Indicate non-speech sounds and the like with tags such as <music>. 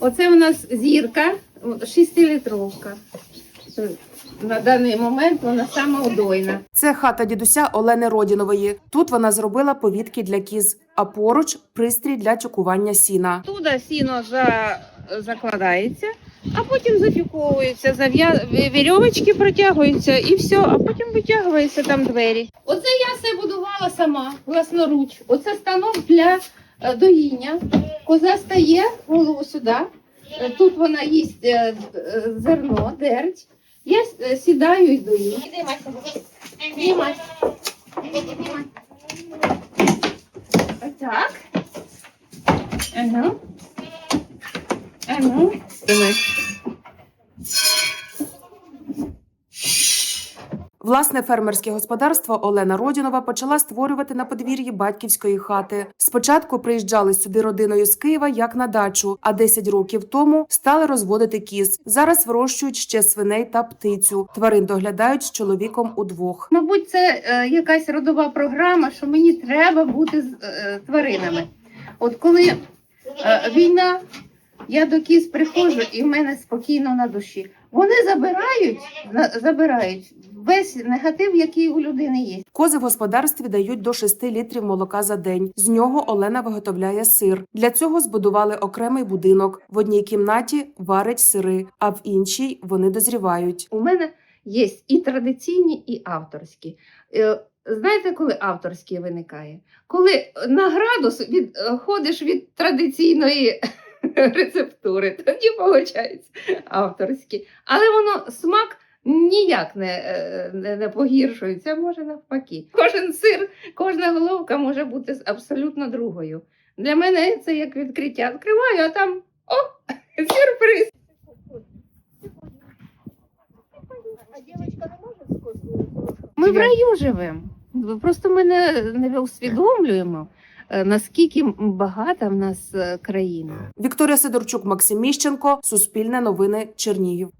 Оце у нас зірка, 6-літровка. На даний момент вона сама удойна. Це хата дідуся Олени Родінової. Тут вона зробила повітки для кіз, а поруч пристрій для тюкування сіна. Туди сіно за, закладається, а потім затюковується, зав'я... вірьовочки протягуються і все, а потім витягуються там двері. Оце я все будувала сама, власноруч. Оце станок для е, доїння. Коза стає, голову сюди. Е, Тут вона їсть е, е, зерно, дерть. Я сідаю і дою. її. Мася. Отак. Мася. Іди, іди, Власне фермерське господарство Олена Родінова почала створювати на подвір'ї батьківської хати. Спочатку приїжджали сюди родиною з Києва як на дачу, а 10 років тому стали розводити кіз. Зараз вирощують ще свиней та птицю. Тварин доглядають з чоловіком удвох. Мабуть, це е, якась родова програма, що мені треба бути з е, тваринами. От коли е, війна, я до кіз приходжу і в мене спокійно на душі. Вони забирають, на- забирають весь негатив, який у людини є. Кози в господарстві дають до 6 літрів молока за день. З нього Олена виготовляє сир. Для цього збудували окремий будинок. В одній кімнаті варять сири, а в іншій вони дозрівають. У мене є і традиційні, і авторські. Е, Знаєте, коли авторський виникає? Коли на градус від, е, ходиш від традиційної <laughs> рецептури, тоді виходить авторські. Але воно смак ніяк не, е, не, не погіршується, може навпаки. Кожен сир, кожна головка може бути абсолютно другою. Для мене це як відкриття. Відкриваю, а там о, сюрприз. Ми в раю живемо. Просто ми не, не усвідомлюємо, е, наскільки багата в нас е, країна. Вікторія Сидорчук, Максим Міщенко, Суспільне новини, Чернігів.